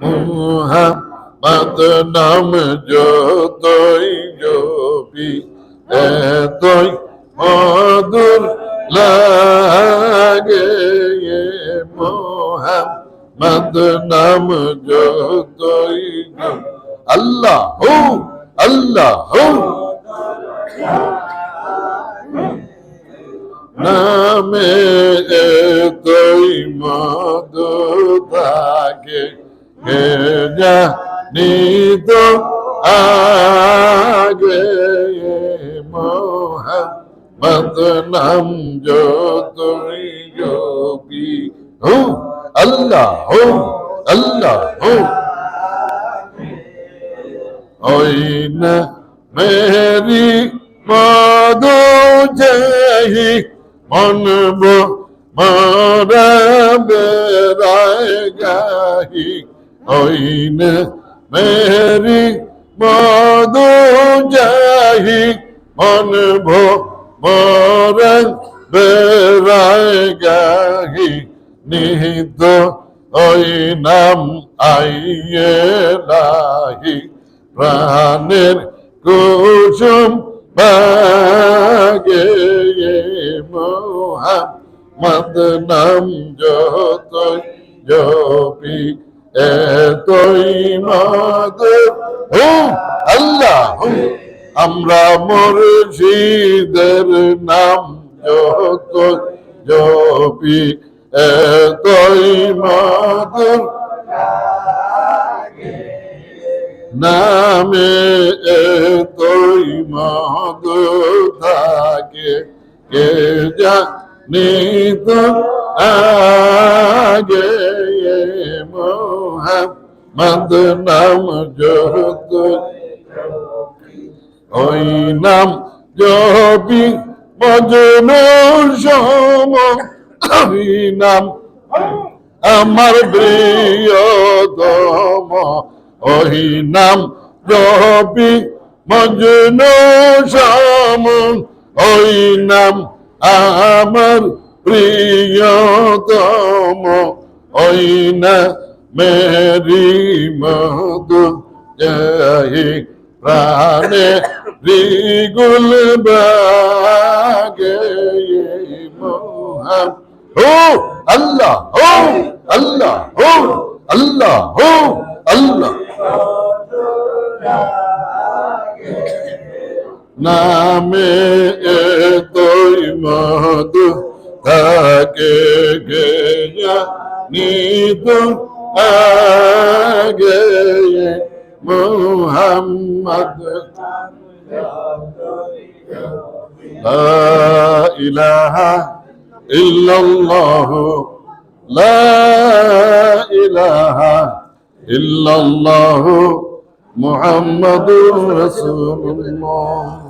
মোহাম্মদ নাম যতই জপি, এতই মধুর লাগে মোহাম্মদ নাম যতই আল্লাহ হো আল্লাহ হো। নামে তুই থাকে কে জানি তো আগে মোহাম্মদ নাম তুই জপি হো, আল্লাহ হো আল্লাহ। হো ওই না মেরি মধু যাহি মন গাহি ওই না মেরি মধু যাহি মন মারা বেড়ায় গাহি নিহিত ওই নাম আইয়ে লাহি প্রাণের কুসুম বাগে মোহাম্মদ নাম যত জপি, এতই মদ হু আল্লাহ আমরা মুর্শিদের নাম যত জপি, এতই মধুর নামে তোই মদ থাকে, কে জানি তো আগে মোহাম্মদ নাম যত ওই নাম জবি মজনু সম ওই নাম আমার প্রিয়তম ওই নাম জবি মজনু সম ওই নাম আমার প্রিয়তম ওই না মেরি মধু যাই প্রাণে রিগুল বাগে আল্লাহ, হো আল্লাহ হো আল্লাহ হো, আল্লাহ। নামে মধু থাকে গেয়া নিদ আগে মোহাম্মদ لا إله إلا الله لا إله إلا الله محمد رسول الله